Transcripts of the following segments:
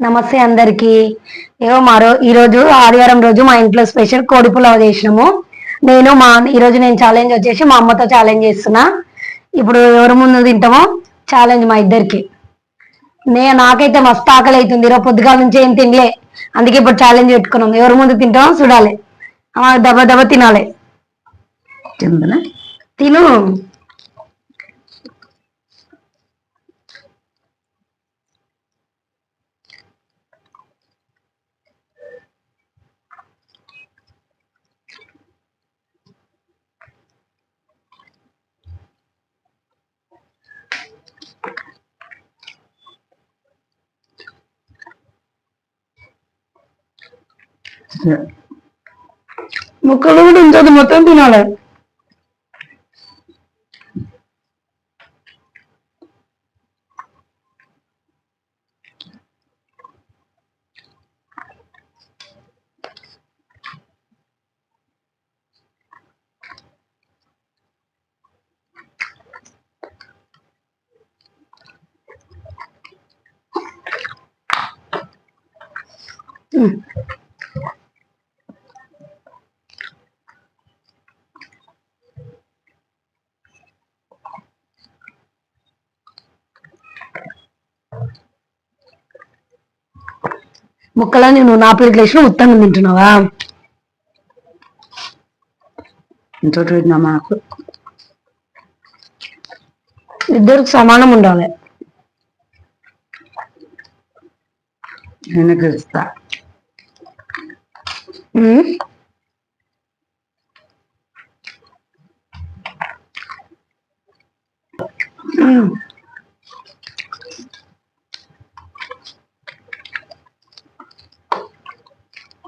నమస్తే అందరికి. ఏమో మరో ఈరోజు ఆదివారం రోజు మా ఇంట్లో స్పెషల్ కోడి పులావ్ చేసినాము. నేను మా ఈరోజు నేను ఛాలెంజ్ వచ్చేసి మా అమ్మతో ఛాలెంజ్ చేస్తున్నా. ఇప్పుడు ఎవరి ముందు తింటామో ఛాలెంజ్ మా ఇద్దరికి. నే నాకైతే మస్తు ఆకలి అవుతుంది ఈరోజు పొద్దుగాల నుంచి ఏం తినలే. అందుకే ఇప్పుడు ఛాలెంజ్ పెట్టుకున్నాం. ఎవరి ముందు తింటామో చూడాలి. దెబ్బ దెబ్బ తినాలి. తిను. ముక్కలు కూడా ఉంటుంది మొత్తం తినాలి ముక్కలని నువ్వు నా ప్లేట్లు వేసిన ఉత్తంగా తింటున్నావా? ఇంకోటి పెట్టినా మాకు ఇద్దరికి సమానం ఉండాలి. నేను గెలుస్తా. ఉమ్.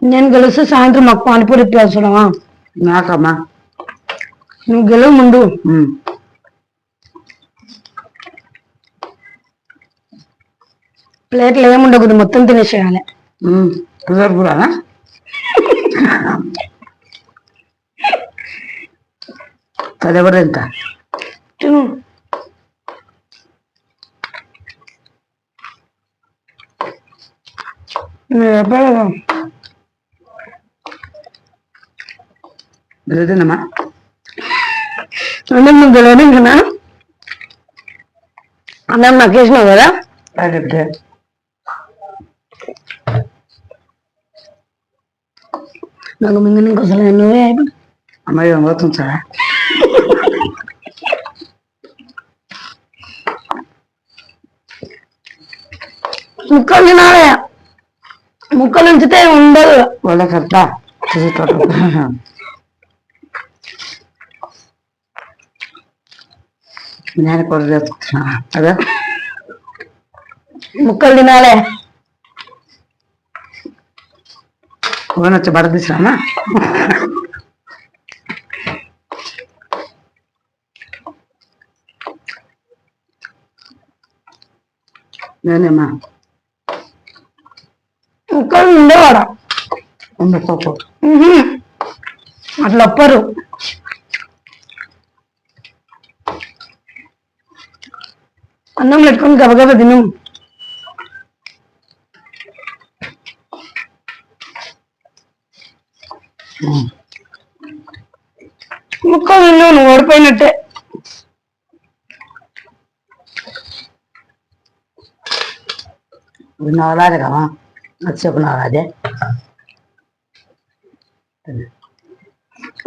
నేను గెలిస్తే సాయంత్రం మాకు పానీపూరి ఇప్పించడమా నాకమ్మా. నువ్వు గెలవు ముందు. ప్లేట్లు ఏముండకూడదు మొత్తం తినేసేయాలి. కూడానా తదెవరు ఎంత? తిను. నేను చెప్పాను అంటే నువ్వు గెలవని కదా అన్నం నాకు వేసినావు కదా? అడిగితే నాకు మింగిన ఇంకోసలు నువ్వే అయిపోయి అమ్మాయి పోతుంది సార్ ముక్కలు తినాలి. ముక్కలు ఉంచితే ఉండదు. వాళ్ళకర్తా చూసేటోట నేను కూడా చేస్తున్నా అదే ముక్కలు తినాలి ఫోన్ వచ్చి బడ తీసిరామా నేనేమ్మా ముక్కలు ఉండేవాడ ఉండకపో అట్లా ఒప్పరు అన్నం పెట్టుకొని గబగబ తిను. ముక్కలు తిన్నావు నువ్వు ఓడిపోయినట్టే. నవరాదే కదా? వచ్చేపు నవరాదే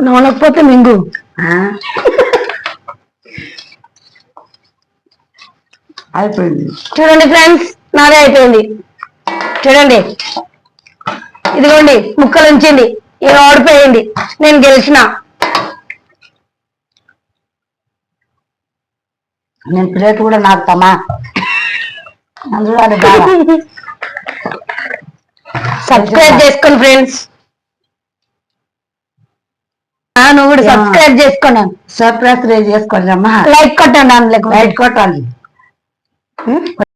నవలకపోతే మింగు. అయిపోయింది. చూడండి ఫ్రెండ్స్ నాదే అయిపోయింది. చూడండి. ఇదిగోండి ముక్కలు ఉంచింది. ఇక ఓడిపోయింది. నేను గెలిచిన. నేను ప్లేట్ కూడా నాకుతామా అందులో సబ్స్క్రైబ్ చేసుకోండి ఫ్రెండ్స్. నువ్వు కూడా. సబ్స్క్రైబ్ చేసుకున్నాను సర్ప్రైజ్ చేసుకోండి అమ్మా. లైక్ కొట్టండి అందులో లైట్ కొట్టాలి